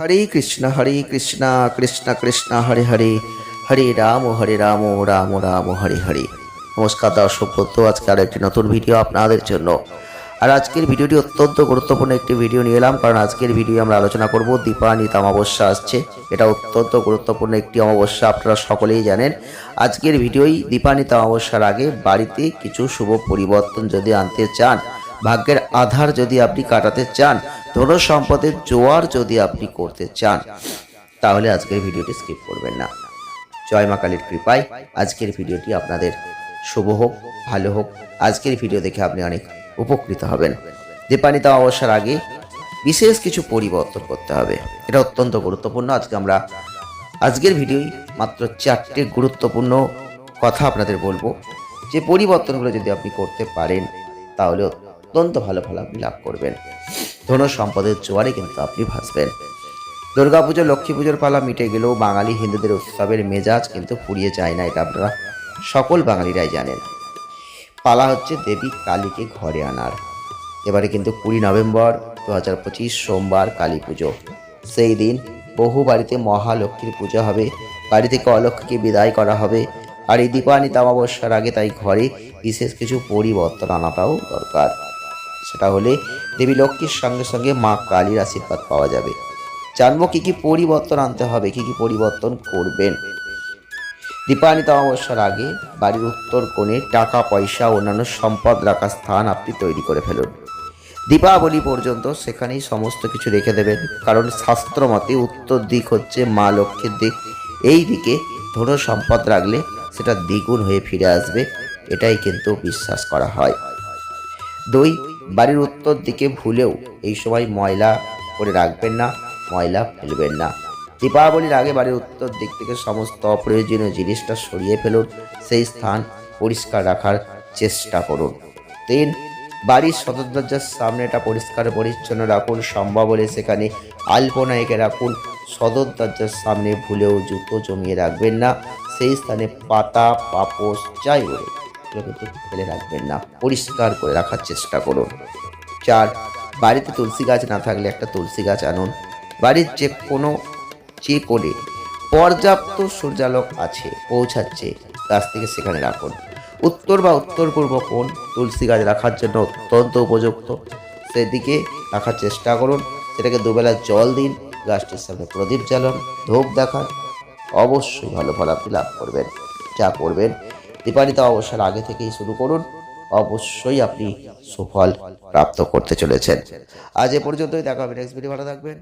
হরে কৃষ্ণ হরে কৃষ্ণ কৃষ্ণ কৃষ্ণ, হরে হরে। হরে রাম হরে রাম রাম রাম, হরে হরে। নমস্কার দর্শক বন্ধু, আজকে আরও একটি নতুন ভিডিও আপনাদের জন্য। আর আজকের ভিডিওটি অত্যন্ত গুরুত্বপূর্ণ একটি ভিডিও নিয়ে এলাম, কারণ আজকের ভিডিও আমরা আলোচনা করব দীপানিত অমাবস্যা আসছে। এটা অত্যন্ত গুরুত্বপূর্ণ একটি অমাবস্যা, আপনারা সকলেই জানেন। আজকের ভিডিওই দীপানিত অমাবস্যার আগে বাড়িতে কিছু শুভ পরিবর্তন যদি আনতে চান, ভাগ্যের আধার যদি আপনি কাটাতে চান ধন সম্পদের জোয়ার যদি আপনি করতে চান, তাহলে আজকের ভিডিওটি স্কিপ করবেন না। জয় মা কালীর কৃপায় আজকের ভিডিওটি আপনাদের শুভ হোক, ভালো হোক। আজকের ভিডিও দেখে আপনি অনেক উপকৃত হবেন। দীপানিতা অবসর আগে বিশেষ কিছু পরিবর্তন করতে হবে। এটা অত্যন্ত গুরুত্বপূর্ণ। আজকে আমরা, আজকের ভিডিওই মাত্র চারটে গুরুত্বপূর্ণ কথা আপনাদের বলব। যে পরিবর্তনগুলো যদি আপনি করতে পারেন, তাহলে অত্যন্ত ভালো ফল আপনি লাভ করবেন। ধন সম্পদের জোয়ারে কিন্তু আপনি ভাসবেন। দুর্গাপুজো লক্ষ্মী পুজোর পালা মিটে গেলেও বাঙালি হিন্দুদের উৎসবের মেজাজ কিন্তু ফুরিয়ে যায় না, এটা আপনারা সকল বাঙালিরাই জানেন। পালা হচ্ছে দেবী কালীকে ঘরে আনার। এবারে কিন্তু কুড়ি নভেম্বর দু হাজার পঁচিশ সোমবার কালী পুজো। সেই দিন বহু বাড়িতে মহালক্ষ্মীর পুজো হবে বাড়ি থেকে অলক্ষ্মীকে বিদায় করা হবে, আর এই দীপান্বিত অমাবস্যার আগে তাই ঘরে বিশেষ কিছু পরিবর্তন আনাটাও দরকার। সেটা হলে দেবী লক্ষ্মীর সঙ্গে সঙ্গে মা কালীর আশীর্বাদ পাওয়া যাবে। জানব কি কি পরিবর্তন আনতে হবে, কি কি পরিবর্তন করবেন। দীপান্বিত অমাবস্যার আগে বাড়ির উত্তর কোণে টাকা, পয়সা, অন্যান্য সম্পদ রাখার স্থান আপনি তৈরি করে ফেলুন। দীপাবলি পর্যন্ত সেখানেই সমস্ত কিছু রেখে দেবেন, কারণ শাস্ত্র মতে উত্তর দিক হচ্ছে মা লক্ষ্মীর দিক। এই দিকে ধন সম্পদ রাখলে সেটা দ্বিগুণ হয়ে ফিরে আসবে, এটাই কিন্তু বিশ্বাস করা হয়। দুই বাড়ির উত্তর দিকে ভুলেও এই সময় ময়লা করে রাখবেন না, ময়লা ফেলবেন না। দীপাবলির আগে বাড়ির উত্তর দিক থেকে সমস্ত অপ্রয়োজনীয় জিনিসটা সরিয়ে ফেলুন, সেই স্থান পরিষ্কার রাখার চেষ্টা করুন। তিন, বাড়ির সদর দরজার সামনেটা পরিষ্কার পরিচ্ছন্ন রাখুন, সম্ভব হলে সেখানে আলপনা এঁকে রাখুন। সদর দরজার সামনে ভুলেও জুতো জমিয়ে রাখবেন না, সেই স্থানে পাতা, পাপোশ, যাই বলে এগুলো কিন্তু ফেলে রাখবেন না। পরিষ্কার করে রাখার চেষ্টা করুন। চার, বাড়িতে তুলসী গাছ না থাকলে একটা তুলসী গাছ আনুন। বাড়ির যে কোনো যে কোণে পর্যাপ্ত সূর্যালোক আছে, পৌঁছাচ্ছে, গাছ থেকে সেখানে রাখুন। উত্তর বা উত্তর পূর্ব কোণ তুলসী গাছ রাখার জন্য অত্যন্ত উপযুক্ত। সেদিকে রাখার চেষ্টা করুন। সেটাকে দুবেলা জল দিন, গাছটির সামনে প্রদীপ জ্বালান, ধূপ দেখান। অবশ্যই ভালো ফল আপনি লাভ করবেন। যা করবেন দীপান্বিতা অবসর আগে থেকেই শুরু করুন। অবশ্যই আপনি সুফল প্রাপ্ত করতে চলেছেন। আজ এ পর্যন্তই, দেখা হবে নেক্সট ভিডিও ভালো থাকবেন।